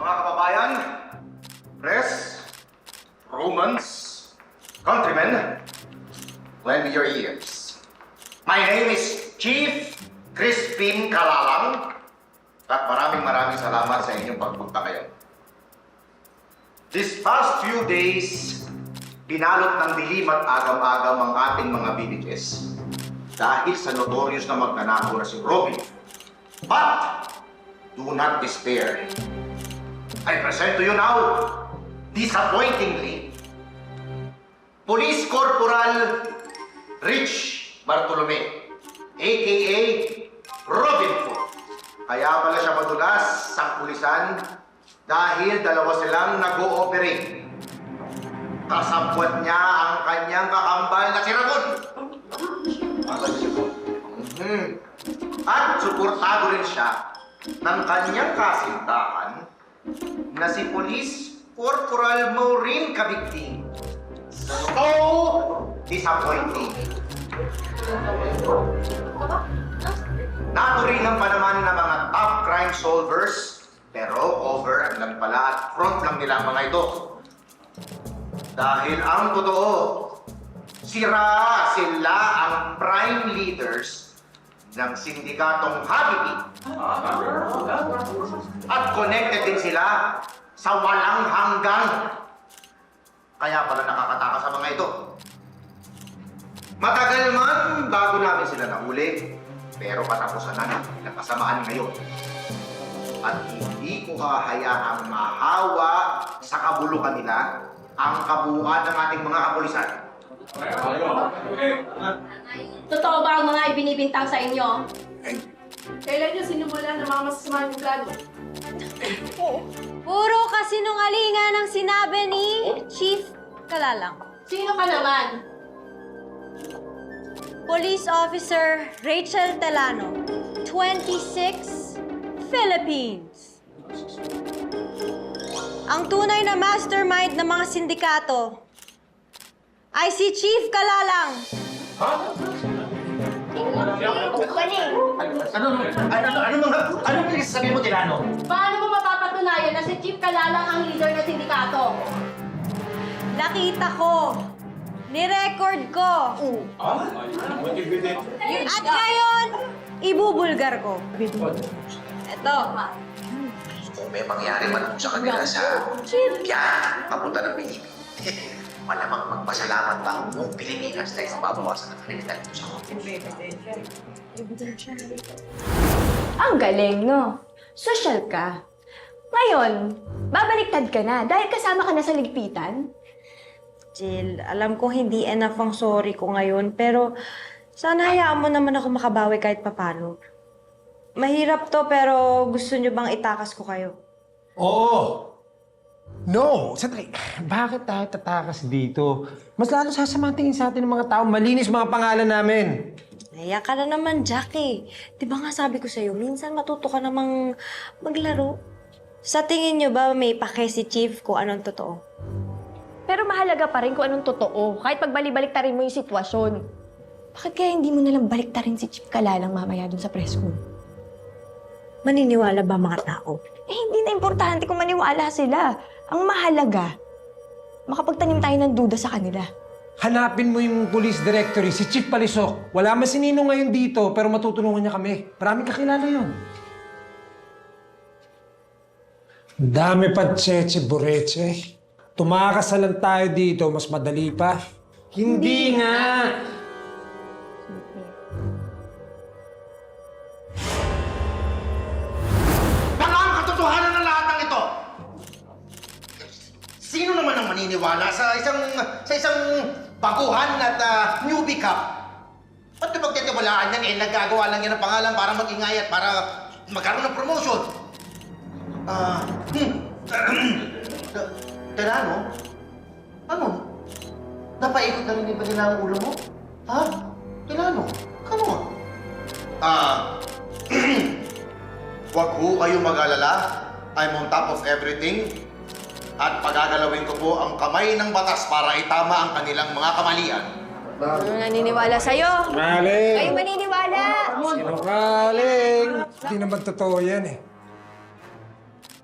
Mga kababayan, press, Romans, countrymen, lend me your ears. My name is Chief Crispin Kalalang at maraming maraming salamat sa inyong pagpunta kayo. This past few days, binalot ng dilim at agam-agam ang ating mga villages dahil sa notorious na magnanakaw na si Robin. But, do not despair. I present to you now, disappointingly, Police Corporal Rich Bartolome, aka Robin Hood. Kaya pala siya madulas sa pulisan dahil dalawa silang nag-ooperate. Kasabwat niya ang kanyang kakambal na si Ramon. Mhm. At suportado rin siya ng kanyang kasintahan na si Police Corporal Maureen Kabigting. So disappointing. Naturingan pa naman ng mga top crime solvers, pero over lang pala at front lang nila ang mga ito. Dahil ang totoo, sira sila ang prime leaders ng sindikatong Habibi. At connected din sila sa walang hanggang. Kaya pala nakakatakas sa mga ito. Matagal man bago namin sila nahuli, pero patapusan na ng ilang kasamaan ngayon. At hindi ko hahayaang mahawa sa kabulukan nila ang kabuuan ng ating mga kapulisan. Totoo ba ang mga ibinibintang sa inyo? Kailan niyo sinimula na mga masasamang plano? Puro kasinungalingan ang sinabi ni Chief Kalalang. Sino ka naman? Police Officer Rachel Telano, 26, Philippines. Ang tunay na mastermind ng mga sindikato ay si Chief Kalalang. Ano, ano, ano, ano, ano pinagsasabi mo, Tirano? Paano mo mapapatunayan na si Chief Kalalang ang leader ng sindikato? Nakita ko. Ni-record ko. At ngayon, ibubulgar ko. Ito. Kung may mangyari man sa kanila sa biyahe papunta ng Pilipinas, malamang magpasalamat pa ang buong Pilipinas dahil mababawasan ang kanilang sa Ang galing, no? Social ka. Ngayon, babaliktad ka na dahil kasama ka na sa ligpitan. Jill, alam ko hindi enough ang sorry ko ngayon, pero sana hayaan mo naman ako makabawi kahit papano. Mahirap to, pero gusto nyo bang itakas ko kayo? Oo. No! Sandali. Bakit tayo tatakas dito? Mas lalo sasama tingin sa atin ng mga tao. Malinis mga pangalan namin. Naya ka na naman, Jackie. Di ba nga sabi ko sa'yo, minsan matuto ka namang maglaro. Sa tingin nyo ba may pake si Chief kung anong totoo? Pero mahalaga pa rin kung anong totoo, kahit pagbalik-baliktarin mo yung sitwasyon. Bakit kaya hindi mo nalang baliktarin si Chief Kalalang mamaya dun sa press room? Maniniwala ba mga tao? Eh, hindi na importante kung maniwala sila. Ang mahalaga, makapagtanim tayo ng duda sa kanila. Hanapin mo yung police directory, si Chief Palisok. Wala man si Nino ngayon dito, pero matutulungan niya kami. Maraming kakilala yun. Ang dami pa tseche bureche. Tumakas na lang tayo dito, mas madali pa. Hindi nga! Maniniwala sa isang sa isang baguhan at ah, newbie cup? Ba't yung pagtitiwalaan yan eh, nagagawa lang yan ng pangalan para mag-ingay at para magkaroon ng promotion? Ah, hmm. T- Terano? Ano? Napaikot na rin ba nila ulo mo? Ha? Terano? Come on. Ah, Huwag ho kayong mag-alala. I'm on top of everything. At pagagalawin ko po ang kamay ng batas para itama ang kanilang mga kamalian. Ano naniniwala sa'yo? Maling! Kayo maniniwala! Sinungaling! Hindi naman totoo yan eh.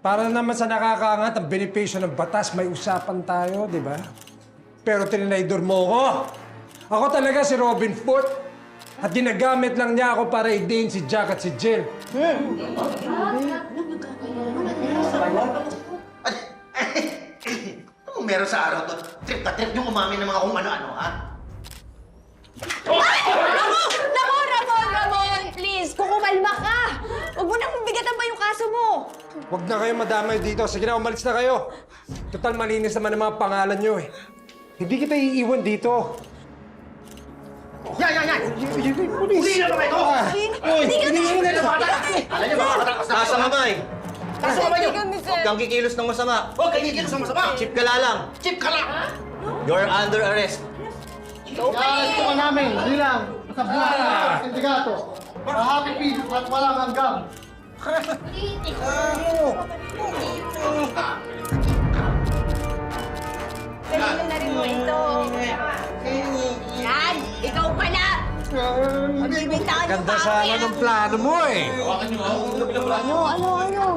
Para naman sa nakakaangat ang benepisyo ng batas, may usapan tayo, di ba? Pero trinidor mo ko. Ako talaga si Robin Foot. At ginagamit lang niya ako para idiin si Jack at si Jill. Anong meron sa araw to? Trip na trip yung umamin ng mga kung ano-ano, ha? Nako, Ramon! Ramon! Please, kukumalma ka! Huwag mo nang bigatan pa yung kaso mo! Huwag na kayo madamay dito. Sige na, umalis na kayo. Total malinis naman ang mga pangalan nyo eh. Hindi kita iiwan dito. Yan, yan, yan! Uli na ba ito? Hindi ka na! Alam niyo, mga katakas na Taas ang kamay! Taas ang kamay niyo! Huwag kang kikilos ng masama. Huwag kayo kikilos ng masama! Chip ka lalang. Chip ka lang! You're under arrest. Gusto ka namin bilang sa buhay ng sindikato. Happy peace at walang hanggang. Kanino na rin mo ito? Ganda sana yan. ng plano mo eh. Ano, ano, ano?